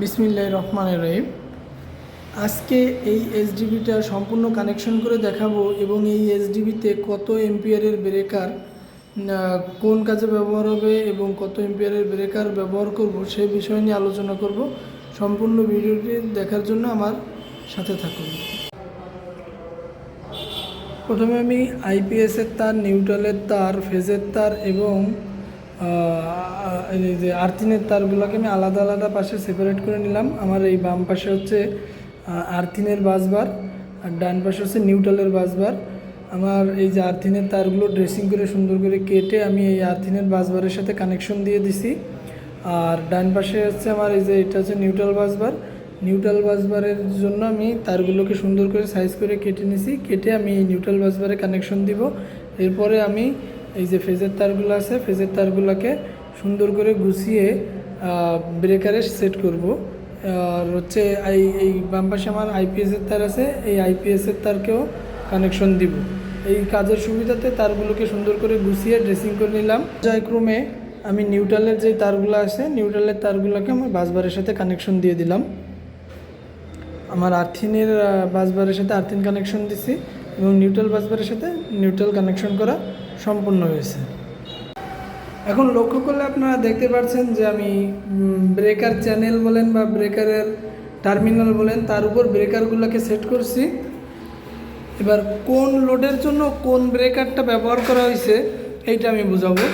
বিসমিল্লাহ রহমান রহিম। আজকে এই এসডিবিটা সম্পূর্ণ কানেকশন করে দেখাবো এবং এই এসডিবিতে কত এম্পিয়ারের ব্রেকার কোন কাজে ব্যবহার হবে এবং কত এম্পিয়ারের ব্রেকার ব্যবহার করব সে বিষয় নিয়ে আলোচনা করব। সম্পূর্ণ ভিডিওটি দেখার জন্য আমার সাথে থাকুন। প্রথমে আমি আইপিএসের তার, নিউট্রালের তার, ফেজের তার এবং এই যে আর্থিনের তারগুলোকে আমি আলাদা আলাদা পাশে সেপারেট করে নিলাম। আমার এই বাম পাশে হচ্ছে আর্থিনের বাসবার আর ডান পাশে হচ্ছে নিউট্রালের বাসবার আমার এই যে আর্থিনের তারগুলো ড্রেসিং করে সুন্দর করে কেটে আমি এই আর্থিনের বাসবারের সাথে কানেকশন দিয়ে দিছি। আর ডান পাশে হচ্ছে আমার এই যে এটা হচ্ছে নিউট্রাল বাসবার নিউট্রাল বাসবারের জন্য আমি তারগুলোকে সুন্দর করে সাইজ করে কেটে নিছি। কেটে আমি এই নিউট্রাল বাসবারে কানেকশন দিব। এরপরে আমি এই যে ফেজের তারগুলো আছে ফেজের তারগুলোকে সুন্দর করে গুছিয়ে ব্রেকারে সেট করব। আর হচ্ছে এই এই বাম পাশে আমার আইপিএসের তার আছে, এই আইপিএসের তারকেও কানেকশন দিব। এই কাজের সুবিধাতে তারগুলোকে সুন্দর করে গুছিয়ে ড্রেসিং করে নিলাম। পর্যায়ক্রমে আমি নিউট্রালের যে তারগুলো আছে, নিউট্রালের তারগুলোকে আমি বাসবারের সাথে কানেকশন দিয়ে দিলাম। আমার আর্থিনের বাসবারের সাথে আর্থিন কানেকশন দিছি এবং নিউট্রাল বাসবারের সাথে নিউট্রাল কানেকশন করা সম্পূর্ণ হয়েছে। এখন লক্ষ্য করলে আপনারা দেখতে পাচ্ছেন যে আমি ব্রেকার চ্যানেল বলেন বা ব্রেকারের টার্মিনাল বলেন, তার উপর ব্রেকারগুলোকে সেট করছি। এবার কোন লোডের জন্য কোন ব্রেকারটা ব্যবহার করা হয়েছে, এইটা আমি বুঝাবো।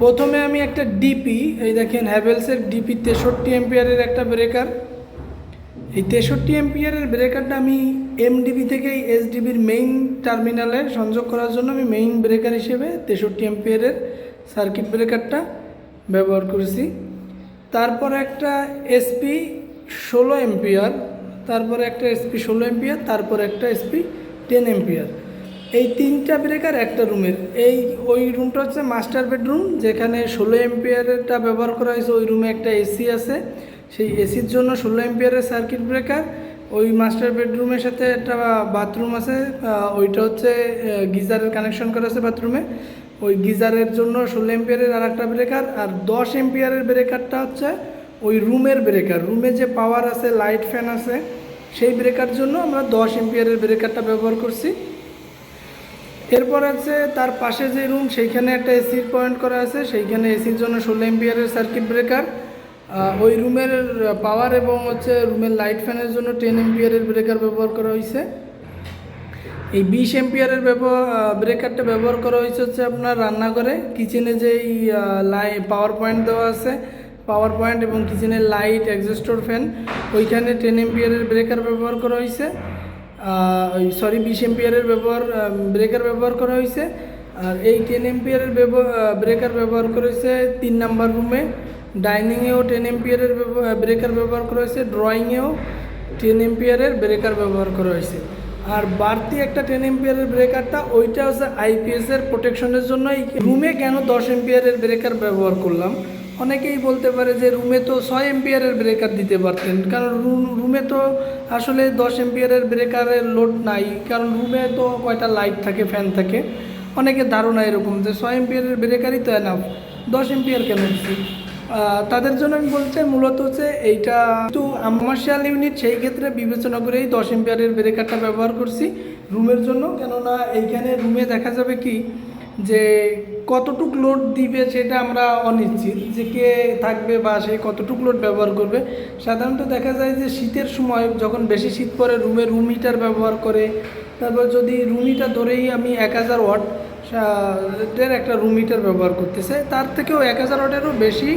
প্রথমে আমি একটা ডিপি এই দেখেন হ্যাভেলসের ডিপি তেষট্টি এম্পিয়ারের একটা ব্রেকার এই তেষট্টি এম্পিয়ারের ব্রেকারটা আমি এমডিবি থেকে এসডিবির মেইন টার্মিনালে সংযোগ করার জন্য আমি মেইন ব্রেকার হিসেবে তেষট্টি এম্পিয়ারের সার্কিট ব্রেকারটা ব্যবহার করেছি। তারপর একটা এসপি ষোলো এম্পিয়ার তারপরে একটা এসপি ষোলো এম্পিয়ার তারপর একটা এসপি টেন এম্পিয়ার এই তিনটা ব্রেকার একটা রুমের এই, ওই রুমটা হচ্ছে মাস্টার বেডরুম যেখানে ষোলো এম্পিয়ারটা ব্যবহার করা হয়েছে। ওই রুমে একটা এসি আছে। সেই এসির জন্য ষোলো এম্পিয়ারের সার্কিট ব্রেকার ওই মাস্টার বেডরুমের সাথে একটা বাথরুম আছে ওইটা হচ্ছে গিজারের কানেকশন করা আছে বাথরুমে ওই গিজারের জন্য ষোলো এম্পিয়ারের আর একটা ব্রেকার আর দশ এম্পিয়ারের ব্রেকারটা হচ্ছে ওই রুমের ব্রেকার রুমে যে পাওয়ার আছে লাইট ফ্যান আছে, সেই ব্রেকার জন্য আমরা দশ এম্পিয়ারের ব্রেকারটা ব্যবহার করছি। এরপর আছে, তার পাশে যে রুম সেইখানে একটা এসির পয়েন্ট করা আছে, সেইখানে এসির জন্য ষোলো এম্পিয়ারের সার্কিট ব্রেকার ওই রুমের পাওয়ার এবং হচ্ছে রুমের লাইট ফ্যানের জন্য টেন এম্পিয়ারের ব্রেকার ব্যবহার করা হয়েছে এই বিশ এম্পিয়ারের ব্যবহার ব্রেকারটা ব্যবহার করা হয়েছে হচ্ছে আপনার রান্নাঘরে। কিচেনে যেই লাই পাওয়ার পয়েন্ট দেওয়া আছে পাওয়ার পয়েন্ট এবং কিচেনের লাইট এক্সস্টর ফ্যান ওইখানে টেন এম্পিয়ারের ব্রেকার ব্যবহার করা হয়েছে ওই সরি বিশ এম্পিয়ারের ব্যবহার ব্রেকার ব্যবহার করা হয়েছে আর এই টেন এম্পিয়ারের ব্যবহার ব্রেকার ব্যবহার করা হয়েছে তিন নাম্বার রুমে ডাইনিংয়েও টেন এম্পিয়ারের ব্রেকার ব্যবহার করা হয়েছে ড্রয়িংয়েও টেন এম্পিয়ারের ব্রেকার ব্যবহার করা হয়েছে। আর বাড়তি একটা টেন এম্পিয়ারের ব্রেকারটা ওইটা হচ্ছে আইপিএসের প্রোটেকশনের জন্য এই রুমে কেন দশ এম্পিয়ারের ব্রেকার ব্যবহার করলাম? অনেকেই বলতে পারে যে রুমে তো ছয় এম্পিয়ারের ব্রেকার দিতে পারতেন, কারণ রুমে তো আসলে দশ এম্পিয়ারের ব্রেকারের লোড নাই, কারণ রুমে তো কয়টা লাইট থাকে ফ্যান থাকে। অনেকের ধারণা এরকম যে ছয় এম্পিয়ারের ব্রেকারই তো এনাফ দশ এম্পিয়ার কেন দিচ্ছি তাদের জন্য আমি বলতে মূলত হচ্ছে এইটা একটু কমার্শিয়াল ইউনিট সেই ক্ষেত্রে বিবেচনা করেই দশ এম্পিয়ারের ব্রেকারটা ব্যবহার করছি রুমের জন্য। কেননা এইখানে রুমে দেখা যাবে কি যে কতটুক লোড দিবে সেটা আমরা অনিশ্চিত যে কে থাকবে বা সে কতটুক লোড ব্যবহার করবে। সাধারণত দেখা যায় যে শীতের সময় যখন বেশি শীত পড়ে রুমে রুম হিটার ব্যবহার করে, তারপর যদি রুম হিটার ধরেই আমি এক হাজার ওয়াট এর একটা রুম হিটার ব্যবহার করতেছে। তার থেকেও এক হাজার ওয়াটেরও বেশি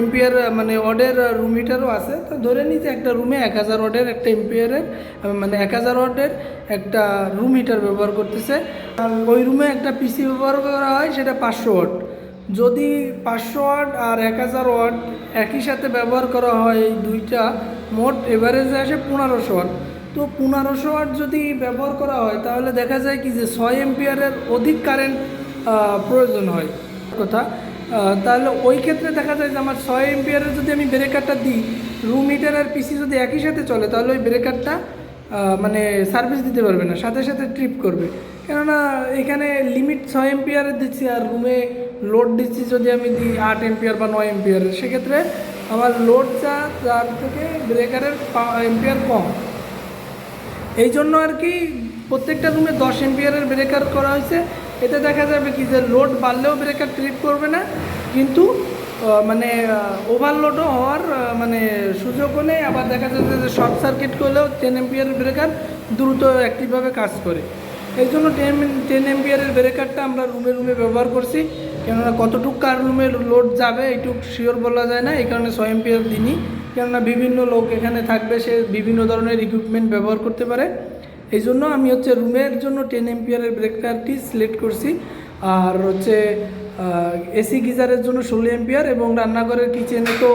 এম্পিয়ার মানে অডের রুম হিটারও আছে। তো ধরে নিই যে একটা রুমে এক হাজার ওয়ার্ডের একটা এম্পিয়ারের মানে এক হাজার ওয়ার্ডের একটা রুম হিটার ব্যবহার করতেছে। আর ওই রুমে একটা পিসি ব্যবহার করা হয়, সেটা পাঁচশো ওয়াট। যদি পাঁচশো ওয়াট আর এক হাজার ওয়াট একই সাথে ব্যবহার করা হয় এই দুইটা, মোট এভারেজে আসে পনেরোশো ওয়াট। তো পনেরোশো ওয়াট যদি ব্যবহার করা হয়, তাহলে দেখা যায় কি যে ছয় এম্পিয়ারের অধিক কারেন্ট প্রয়োজন হয়। কথা তাহলে ওই ক্ষেত্রে দেখা যায় যে আমার ছয় এম্পিয়ারের যদি আমি ব্রেকারটা দিই রুম হিটার আর পিসি যদি একই সাথে চলে, তাহলে ওই ব্রেকারটা মানে সার্ভিস দিতে পারবে না, সাথে সাথে ট্রিপ করবে। কেননা এখানে লিমিট ছয় এম্পিয়ারের দিচ্ছি আর রুমে লোড দিচ্ছি যদি আমি দিই আট এম্পিয়ার বা নয় এম্পিয়ারের সেক্ষেত্রে আমার লোড তার থেকে ব্রেকারের এম্পিয়ার কম। এই জন্য আর কি প্রত্যেকটা রুমে দশ এম্পিয়ারের ব্রেকার করা হয়েছে। এতে দেখা যাবে কি যে লোড বাড়লেও ব্রেকার ট্রিপ করবে না, কিন্তু মানে ওভারলোডও হওয়ার মানে সুযোগও নেই। আবার দেখা যাচ্ছে যে শর্ট সার্কিট করলেও টেন এম্পিয়ারের ব্রেকার দ্রুত অ্যাক্টিভভাবে কাজ করে। এই জন্য টেন টেন এম্পিয়ারের ব্রেকারটা আমরা রুমে রুমে ব্যবহার করছি। কেননা কতটুকু কার রুমে লোড যাবে, এইটুক শিওর বলা যায় না। এই কারণে ছয় এম্পিয়ার দিনই কেননা বিভিন্ন লোক এখানে থাকবে, সে বিভিন্ন ধরনের ইকুইপমেন্ট ব্যবহার করতে পারে। এই জন্য আমি হচ্ছে রুমের জন্য টেন এম্পিয়ারের ব্রেকারটি সিলেক্ট করছি। আর হচ্ছে এসি গিজারের জন্য ষোলো এম্পিয়ার এবং রান্নাঘরের কিচেনে তো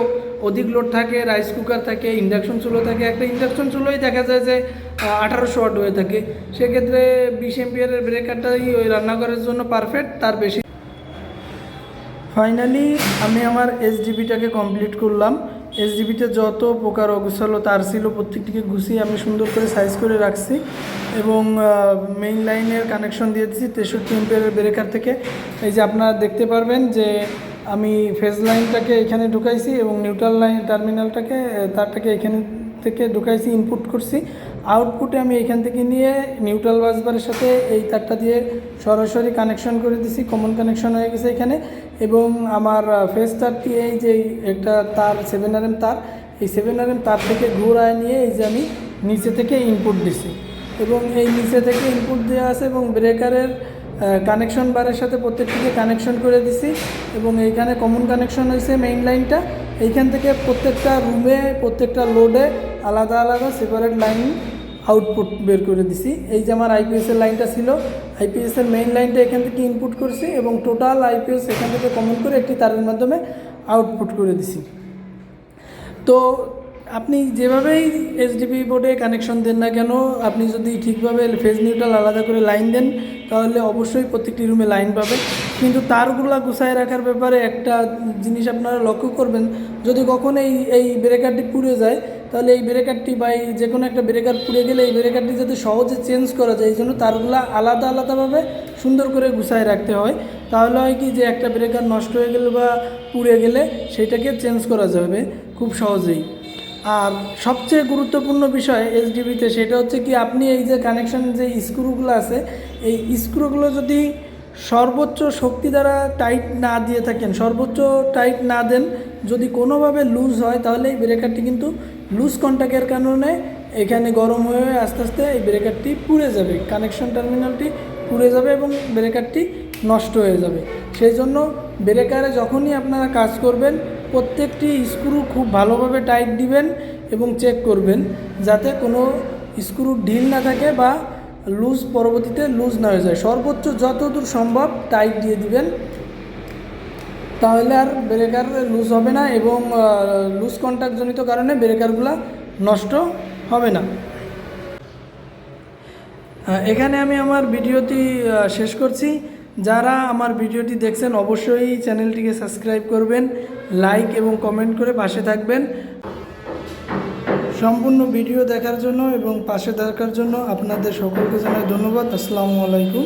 অধিক লোড থাকে রাইস কুকার থাকে ইন্ডাকশন চুলো থাকে। একটা ইন্ডাকশন চুলোই দেখা যায় যে আঠারোশো ওয়াট হয়ে থাকে। সেক্ষেত্রে বিশ এম্পিয়ারের ব্রেকারটাই ওই রান্নাঘরের জন্য পারফেক্ট তার বেশি। ফাইনালি আমি আমার এসডিবিটাকে কমপ্লিট করলাম। এসডিবিতে যত প্রকার অগুছালো তার ছিল প্রত্যেকটিকে গুছিয়ে আমি সুন্দর করে সাইজ করে রাখছি এবং মেইন লাইনের কানেকশন দিয়ে দিচ্ছি তেষট্টি এম্পিয়ারের ব্রেকার থেকে। এই যে আপনারা দেখতে পারবেন যে আমি ফেজ লাইনটাকে এখানে ঢুকাইছি এবং নিউট্রাল লাইন টার্মিনালটাকে তারটাকে এখানে থেকে ঢুকাইছি ইনপুট করছি। আউটপুটে আমি এখান থেকে নিয়ে নিউট্রাল বাসবারের সাথে এই তারটা দিয়ে সরাসরি কানেকশন করে দিছি কমন কানেকশন হয়ে গেছে এখানে। এবং আমার ফেস তারটি এই যে একটা তার সেভেন আর এম তার, এই সেভেন আর এম তার থেকে ঘুরায় নিয়ে এই যে আমি নিচে থেকে ইনপুট দিছি। এবং এই নিচে থেকে ইনপুট দেওয়া আছে এবং ব্রেকারের কানেকশন বারের সাথে প্রত্যেকটিকে কানেকশন করে দিছি। এবং এইখানে কমন কানেকশন হয়েছে মেইন লাইনটা এইখান থেকে প্রত্যেকটা রুমে প্রত্যেকটা লোডে আলাদা আলাদা সেপারেট লাইন আউটপুট বের করে দিছি। এই যে আমার আইপিএসের লাইনটা ছিল আইপিএসের মেইন লাইনটা এখান থেকে ইনপুট করছি এবং টোটাল আইপিএস এখান থেকে কমন করে একটি তারের মাধ্যমে আউটপুট করে দিছি। তো আপনি যেভাবেই এসডিপি বোর্ডে কানেকশন দেন না কেন, আপনি যদি ঠিকভাবে ফেজ নিউট্রাল আলাদা করে লাইন দেন, তাহলে অবশ্যই প্রত্যেকটি রুমে লাইন পাবে কিন্তু তারগুলা গুছায় রাখার ব্যাপারে একটা জিনিস আপনারা লক্ষ্য করবেন, যদি কখনো এই এই ব্রেকারটি পুড়ে যায়, তাহলে এই ব্রেকারটি বা এই যে কোনো একটা ব্রেকার পুড়ে গেলে এই ব্রেকারটি যাতে সহজে চেঞ্জ করা যায়, এই জন্য তারগুলা আলাদা আলাদাভাবে সুন্দর করে গুছায় রাখতে হয়। তাহলে হয় কি যে একটা ব্রেকার নষ্ট হয়ে গেলে বা পুড়ে গেলে, সেটাকে চেঞ্জ করা যাবে খুব সহজেই। আর সবচেয়ে গুরুত্বপূর্ণ বিষয় এসডিবিতে সেটা হচ্ছে কি, আপনি এই যে কানেকশন যে স্ক্রুগুলো আছে, এই স্ক্রুগুলো যদি সর্বোচ্চ শক্তি দ্বারা টাইট না দিয়ে থাকেন, সর্বোচ্চ টাইট না দেন, যদি কোনোভাবে লুজ হয়, তাহলে এই ব্রেকারটি কিন্তু লুজ কন্ট্যাক্টের কারণে এখানে গরম হয়ে আস্তে আস্তে এই ব্রেকারটি পুড়ে যাবে কানেকশন টার্মিনালটি পুড়ে যাবে এবং ব্রেকারটি নষ্ট হয়ে যাবে। সেই জন্য ব্রেকারে যখনই আপনারা কাজ করবেন প্রত্যেকটি স্ক্রু খুব ভালোভাবে টাইট দিবেন এবং চেক করবেন যাতে কোনো স্ক্রু ঢিল না থাকে বা লুজ পরবর্তীতে লুজ না হয়ে যায়। সর্বোচ্চ যতদূর সম্ভব টাইট দিয়ে দিবেন। তাহলে আর ব্রেকার লুজ হবে না এবং লুজ কন্ট্যাক্টজনিত কারণে ব্রেকারগুলো নষ্ট হবে না। এখানে আমি আমার ভিডিওটি শেষ করছি। যারা আমার ভিডিওটি দেখছেন, অবশ্যই চ্যানেলটিকে সাবস্ক্রাইব করবেন, লাইক এবং কমেন্ট করে পাশে থাকবেন। সম্পূর্ণ ভিডিও দেখার জন্য এবং পাশে থাকার জন্য আপনাদের সকলকে জানাই ধন্যবাদ। আসসালামু আলাইকুম।